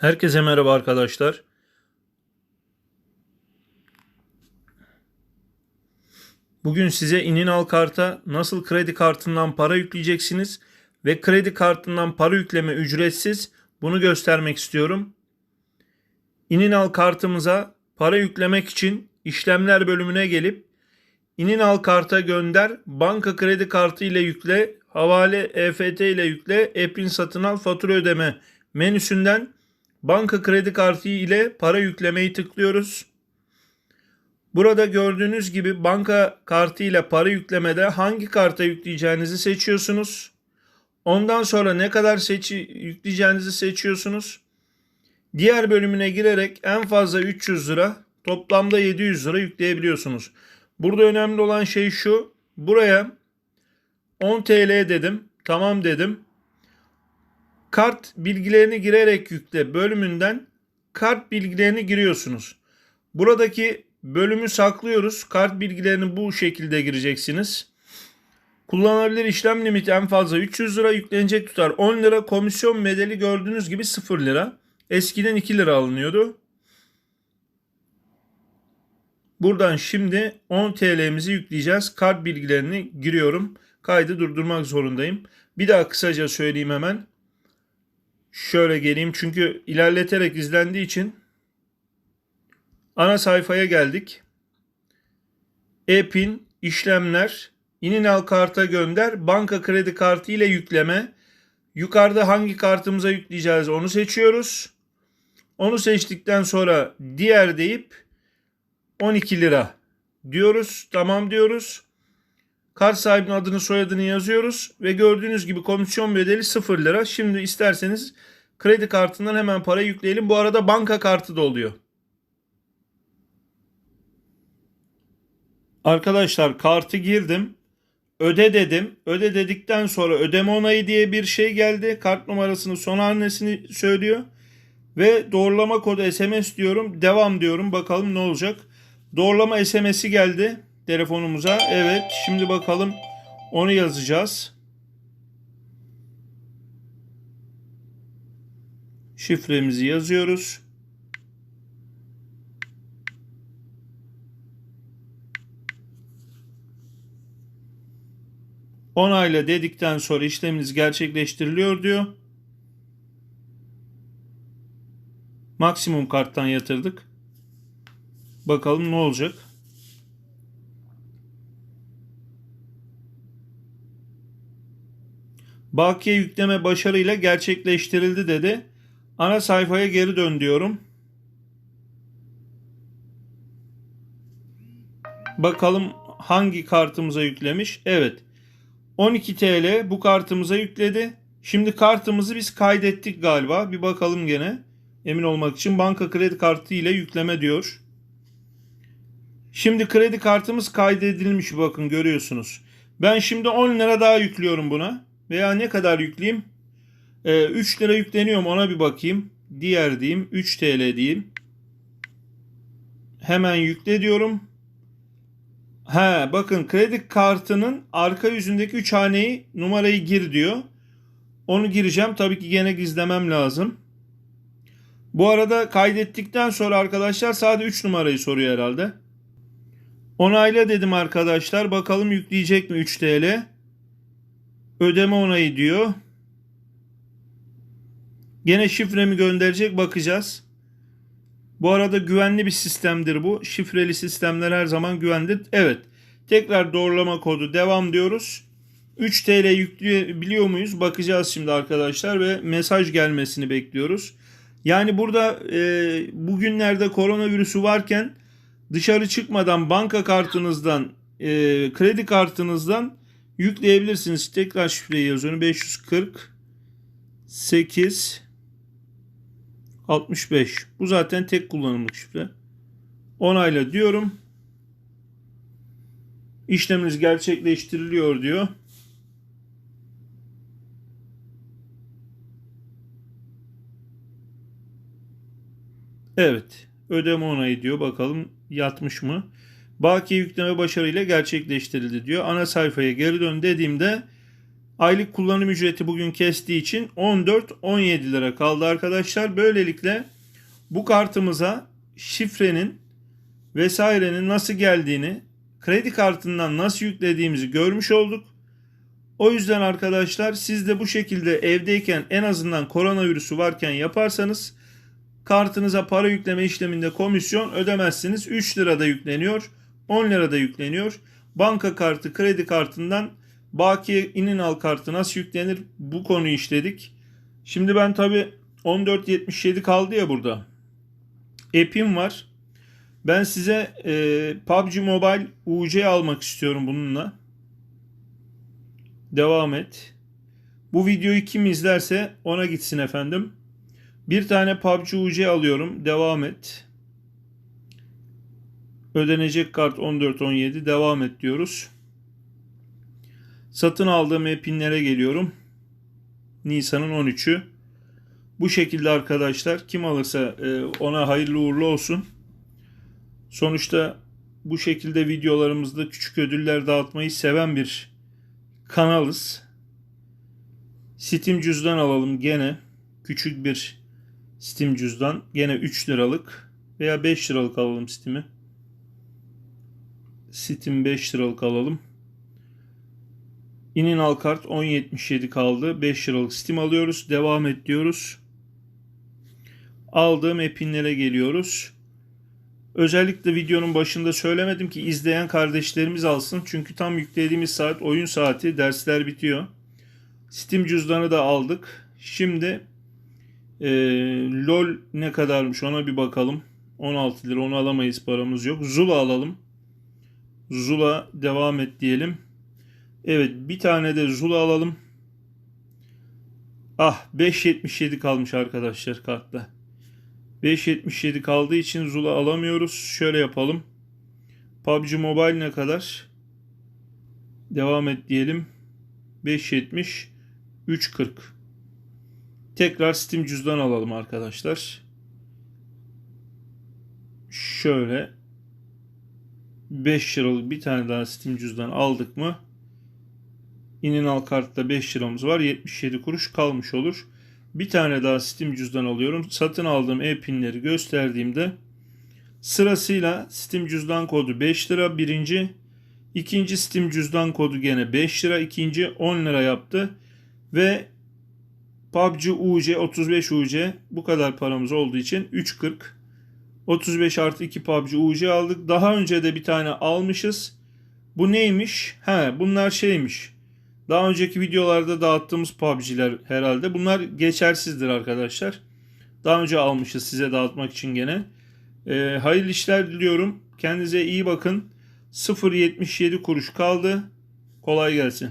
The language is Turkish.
Herkese merhaba arkadaşlar. Bugün size İninal karta nasıl kredi kartından para yükleyeceksiniz ve kredi kartından para yükleme ücretsiz bunu göstermek istiyorum. İninal kartımıza para yüklemek için işlemler bölümüne gelip İninal karta gönder, banka kredi kartı ile yükle, havale EFT ile yükle, e-print satın al, fatura ödeme menüsünden banka kredi kartı ile para yüklemeyi tıklıyoruz. Burada gördüğünüz gibi banka kartı ile para yüklemede hangi karta yükleyeceğinizi seçiyorsunuz. Ondan sonra ne kadar seçi yükleyeceğinizi seçiyorsunuz. Diğer bölümüne girerek en fazla 300 lira, toplamda 700 lira yükleyebiliyorsunuz. Burada önemli olan şey şu. Buraya 10 TL dedim. Tamam dedim. Kart bilgilerini girerek yükle bölümünden kart bilgilerini giriyorsunuz. Buradaki bölümü saklıyoruz. Kart bilgilerini bu şekilde gireceksiniz. Kullanılabilir işlem limiti en fazla 300 lira yüklenecek tutar 10 lira komisyon bedeli gördüğünüz gibi 0 lira. Eskiden 2 lira alınıyordu. Buradan şimdi 10 TL'mizi yükleyeceğiz. Kart bilgilerini giriyorum. Kaydı durdurmak zorundayım. Bir daha kısaca söyleyeyim hemen. Şöyle geleyim çünkü ilerleterek izlendiği için ana sayfaya geldik. E-pin, işlemler, İninal karta gönder, banka kredi kartı ile yükleme. Yukarıda hangi kartımıza yükleyeceğiz onu seçiyoruz. Onu seçtikten sonra diğer deyip 12 lira diyoruz. Tamam diyoruz. Kart sahibinin adını soyadını yazıyoruz ve gördüğünüz gibi komisyon bedeli 0 lira. Şimdi isterseniz kredi kartından hemen para yükleyelim. Bu arada banka kartı da oluyor. Arkadaşlar kartı girdim. Öde dedim. Öde dedikten sonra ödeme onayı diye bir şey geldi. Kart numarasını son hanesini söylüyor. Ve doğrulama kodu SMS diyorum. Devam diyorum. Bakalım ne olacak. Doğrulama SMS'i geldi telefonumuza. Evet şimdi bakalım onu yazacağız. Şifremizi yazıyoruz. Onayla dedikten sonra işleminiz gerçekleştiriliyor diyor. Maksimum karttan yatırdık. Bakalım ne olacak. Bakiye yükleme başarıyla gerçekleştirildi dedi. Ana sayfaya geri dön diyorum. Bakalım hangi kartımıza yüklemiş. Evet. 12 TL bu kartımıza yükledi. Şimdi kartımızı biz kaydettik galiba. Bir bakalım gene. Emin olmak için banka kredi kartı ile yükleme diyor. Şimdi kredi kartımız kaydedilmiş bakın görüyorsunuz. Ben şimdi 10 lira daha yüklüyorum buna. Veya ne kadar yükleyeyim? Ee, 3 lira yükleniyor mu ona bir bakayım. Diğer diyeyim 3 TL diyeyim. Hemen yükle diyorum. He bakın kredi kartının arka yüzündeki 3 haneyi numarayı gir diyor. Onu gireceğim. Tabii ki gene gizlemem lazım. Bu arada kaydettikten sonra arkadaşlar sadece 3 numarayı soruyor herhalde. Onayla dedim arkadaşlar. Bakalım yükleyecek mi 3 TL. Ödeme onayı diyor. Gene şifremi gönderecek bakacağız. Bu arada güvenli bir sistemdir bu. Şifreli sistemler her zaman güvenlidir. Evet. Tekrar doğrulama kodu devam diyoruz. 3 TL yükleyebiliyor muyuz? Bakacağız şimdi arkadaşlar ve mesaj gelmesini bekliyoruz. Yani burada e, bugünlerde koronavirüsü varken dışarı çıkmadan banka kartınızdan, e, kredi kartınızdan yükleyebilirsiniz. Tekrar şifreyi yazıyorum. 540 8 65. Bu zaten tek kullanımlık şifre. Onayla diyorum. İşleminiz gerçekleştiriliyor diyor. Evet. Ödeme onayı diyor. Bakalım yatmış mı? Bakiye yükleme başarıyla gerçekleştirildi diyor. Ana sayfaya geri dön dediğimde Aylık kullanım ücreti bugün kestiği için 14-17 lira kaldı arkadaşlar. Böylelikle bu kartımıza şifrenin vesairenin nasıl geldiğini, kredi kartından nasıl yüklediğimizi görmüş olduk. O yüzden arkadaşlar siz de bu şekilde evdeyken en azından koronavirüsü varken yaparsanız kartınıza para yükleme işleminde komisyon ödemezsiniz. 3 lirada yükleniyor, 10 lirada yükleniyor. Banka kartı, kredi kartından bakiye inin al kartı nasıl yüklenir bu konuyu işledik. Şimdi ben tabi 14.77 kaldı ya burada. App'im var. Ben size e, PUBG Mobile UC almak istiyorum bununla. Devam et. Bu videoyu kim izlerse ona gitsin efendim. Bir tane PUBG UC alıyorum. Devam et. Ödenecek kart 14-17. Devam et diyoruz. Satın aldığım e-pinlere geliyorum. Nisan'ın 13'ü. Bu şekilde arkadaşlar kim alırsa e, ona hayırlı uğurlu olsun. Sonuçta bu şekilde videolarımızda küçük ödüller dağıtmayı seven bir kanalız. Steam cüzdan alalım gene. Küçük bir Steam cüzdan. Gene 3 liralık veya 5 liralık alalım Steam'i. Steam 5 liralık alalım. İnin al kart 10.77 kaldı. 5 liralık Steam alıyoruz. Devam et diyoruz. Aldığım epinlere geliyoruz. Özellikle videonun başında söylemedim ki izleyen kardeşlerimiz alsın. Çünkü tam yüklediğimiz saat oyun saati. Dersler bitiyor. Steam cüzdanı da aldık. Şimdi e, LOL ne kadarmış ona bir bakalım. 16 lira onu alamayız paramız yok. Zula alalım. Zula devam et diyelim. Evet bir tane de Zula alalım. Ah 5.77 kalmış arkadaşlar kartta. 5.77 kaldığı için Zula alamıyoruz. Şöyle yapalım. PUBG Mobile ne kadar? Devam et diyelim. 5.70 3.40 Tekrar Steam cüzdan alalım arkadaşlar. Şöyle 5 liralık bir tane daha Steam cüzdan aldık mı? İnin al kartta 5 liramız var. 77 kuruş kalmış olur. Bir tane daha Steam cüzdan alıyorum. Satın aldığım e-pinleri gösterdiğimde sırasıyla Steam cüzdan kodu 5 lira birinci. ikinci Steam cüzdan kodu gene 5 lira. ikinci 10 lira yaptı. Ve PUBG UC 35 UC bu kadar paramız olduğu için 3.40 35 artı 2 PUBG UC aldık. Daha önce de bir tane almışız. Bu neymiş? He bunlar şeymiş. Daha önceki videolarda dağıttığımız PUBG'ler herhalde. Bunlar geçersizdir arkadaşlar. Daha önce almışız size dağıtmak için gene. Ee, hayırlı işler diliyorum. Kendinize iyi bakın. 0.77 kuruş kaldı. Kolay gelsin.